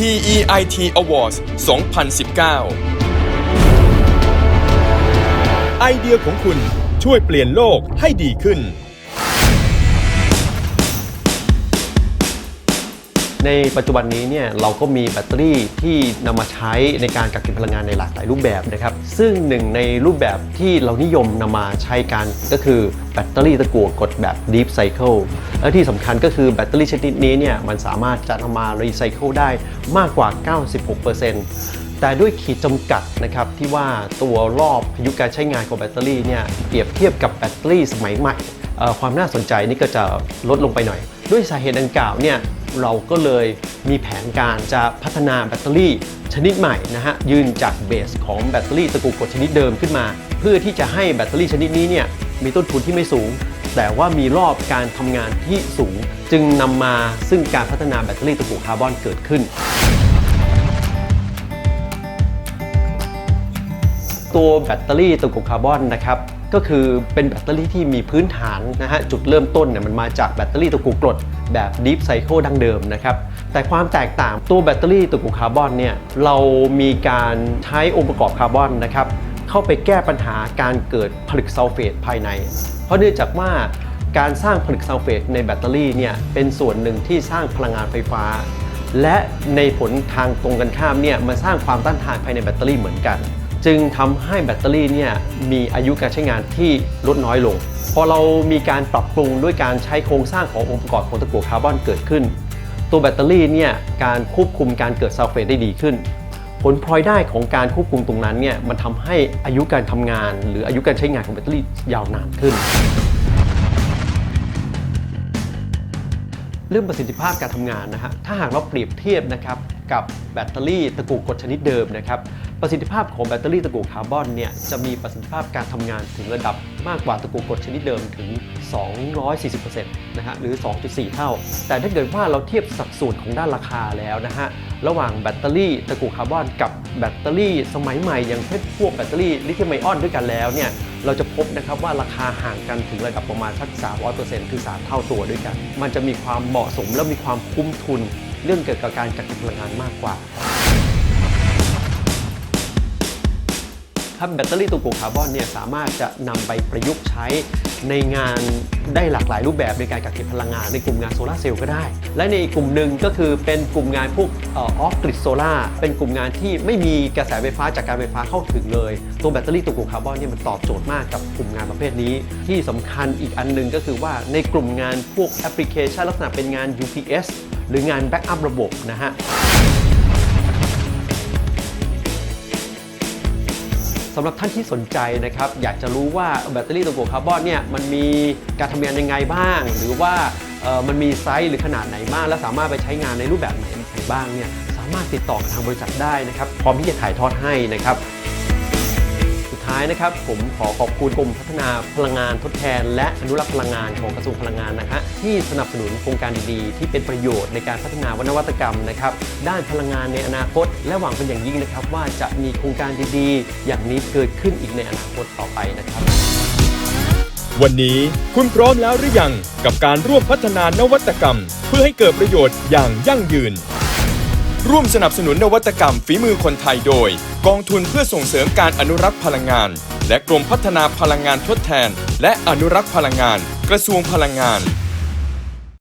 TEIT Awards 2019 ไอเดียของคุณช่วยเปลี่ยนโลกให้ดีขึ้น ในปัจจุบันนี้เนี่ยเราก็มีแบตเตอรี่ที่นำมาใช้ในการกักเก็บพลังงานในหลากหลายรูปแบบนะครับ ซึ่งหนึ่งในรูปแบบที่เรานิยมนำมาใช้กันก็คือแบตเตอรี่ตะกั่วกดแบบ Deep Cycle และที่สำคัญก็คือแบตเตอรี่ชนิดนี้เนี่ยมันสามารถจะนำมารีไซเคิลได้มากกว่า 96%แต่ด้วยขีดจำกัดนะครับที่ว่าตัวรอบอายุการใช้งานของแบตเตอรี่เนี่ยเปรียบเทียบกับแบตเตอรี่สมัยใหม่ ความน่าสนใจนี่ก็จะลดลงไปหน่อย ด้วยสาเหตุดังกล่าวเนี่ย เราก็เลยมีแผนการจะพัฒนาแบตเตอรี่ชนิดใหม่นะฮะยืนจากเบสของแบตเตอรี่ตะกุกกดชนิดเดิมขึ้นมา เพื่อที่จะให้แบตเตอรี่ชนิดนี้เนี่ยมีต้นทุนที่ไม่สูง แต่ว่ามีรอบการทำงานที่สูง จึงนำมาซึ่งการพัฒนาแบตเตอรี่ตะกุคาร์บอนเกิดขึ้น ตัวแบตเตอรี่ตะกุคาร์บอนนะครับ ก็คือเป็นแบตเตอรี่ที่มีพื้นฐานนะฮะจุดเริ่มต้นเนี่ยมันมาจากแบตเตอรี่ตะกุกรดแบบ Deep Cycle ดั้งเดิมนะครับแต่ความแตกต่างตัวแบตเตอรี่ตะกุคาร์บอนเนี่ยเรามีการใช้องค์ประกอบคาร์บอนนะครับเข้าไปแก้ปัญหาการเกิดผลึกซัลเฟตภายใน เพราะเนื่องจากว่าการสร้างผลึกซัลเฟตในแบตเตอรี่เนี่ยเป็นส่วนหนึ่งที่สร้างพลังงานไฟฟ้า และในผลทางตรงกันข้ามเนี่ยมันสร้างความต้านทานภายในแบตเตอรี่เหมือนกัน จึงทำให้แบตเตอรี่เนี่ยมีอายุการใช้งานที่ลดน้อยลง พอเรามีการปรับปรุงด้วยการใช้โครงสร้างขององค์ประกอบของตะกั่วคาร์บอนเกิดขึ้น ตัวแบตเตอรี่เนี่ยการควบคุมการเกิดซัลเฟตได้ดีขึ้น ผลพลอยได้ของการควบคุมตรงนั้นเนี่ยมันทำให้อายุการทำงาน หรืออายุการใช้งานของแบตเตอรี่ยาวนานขึ้น เรื่องประสิทธิภาพการทำงานนะฮะถ้าหากเราเปรียบเทียบนะครับ กับแบตเตอรี่ตะกุกกดชนิดเดิมนะครับ ประสิทธิภาพของแบตเตอรี่ตะกุคาร์บอนเนี่ยจะมีประสิทธิภาพการทำงานถึงระดับมากกว่าตะกุกกดชนิดเดิมถึง 240%นะฮะหรือ 2.4 เท่า แต่ถ้าเกิดว่าเราเทียบสัดส่วนของด้านราคาแล้วนะฮะระหว่างแบตเตอรี่ตะกุคาร์บอนกับแบตเตอรี่สมัยใหม่อย่างเช่นพวกแบตเตอรี่ลิเธียมไอออนด้วยกันแล้วเนี่ยเราจะพบนะครับว่าราคาห่างกันถึงระดับประมาณสัก300%คือ3เท่าตัวด้วยกัน มันจะมีความเหมาะสมและมีความคุ้มทุน เรื่องเกี่ยวกับการจัดการพลังงานมากกว่า ครับแบตเตอรี่ตัวกลุ่มคาร์บอนเนี่ยสามารถจะนำไปประยุกต์ใช้ในงานได้หลากหลายรูปแบบในการกักเก็บพลังงานในกลุ่มงานโซลาร์เซลล์ก็ได้ และในอีกกลุ่มหนึ่งก็คือเป็นกลุ่มงานพวกออฟกริดโซลาเป็นกลุ่มงานที่ไม่มีกระแสไฟฟ้าจากการไฟฟ้าเข้าถึงเลย ตัวแบตเตอรี่ตัวกลุ่มคาร์บอนเนี่ยมันตอบโจทย์มากกับกลุ่มงานประเภทนี้ ที่สำคัญอีกอันหนึงก็คือว่าในกลุ่มงานพวกแอปพลิเคชันลักษณะเป็นงาน UPS หรืองานแบ็กอัพระบบนะฮะสำหรับท่านที่สนใจนะครับ อยากจะรู้ว่าแบตเตอรี่ตะกั่วคาร์บอนเนี่ยมันมีการทำงานยังไงบ้าง หรือว่ามันมีไซส์หรือขนาดไหนบ้าง และสามารถไปใช้งานในรูปแบบไหนบ้างเนี่ยสามารถติดต่อกับทางบริษัทได้นะครับ พร้อมที่จะถ่ายทอดให้นะครับ ท้ายนะครับ ผมขอขอบคุณกรมพัฒนาพลังงานทดแทน และอนุรักษ์พลังงานของกระทรวงพลังงานนะฮะที่สนับสนุนโครงการดีๆ ที่เป็นประโยชน์ในการพัฒนานวัตกรรมนะครับด้านพลังงานในอนาคต และหวังเป็นอย่างยิ่งนะครับ ว่าจะมีโครงการดีๆ อย่างนี้เกิดขึ้นอีกในอนาคตต่อไปนะครับ วันนี้คุณพร้อมแล้วหรือยังกับการร่วมพัฒนานวัตกรรม เพื่อให้เกิดประโยชน์อย่างยั่งยืน ร่วมสนับสนุนนวัตกรรมฝีมือคนไทยโดย กองทุนเพื่อส่งเสริมการอนุรักษ์พลังงาน และกรมพัฒนาพลังงานทดแทน และอนุรักษ์พลังงาน กระทรวงพลังงาน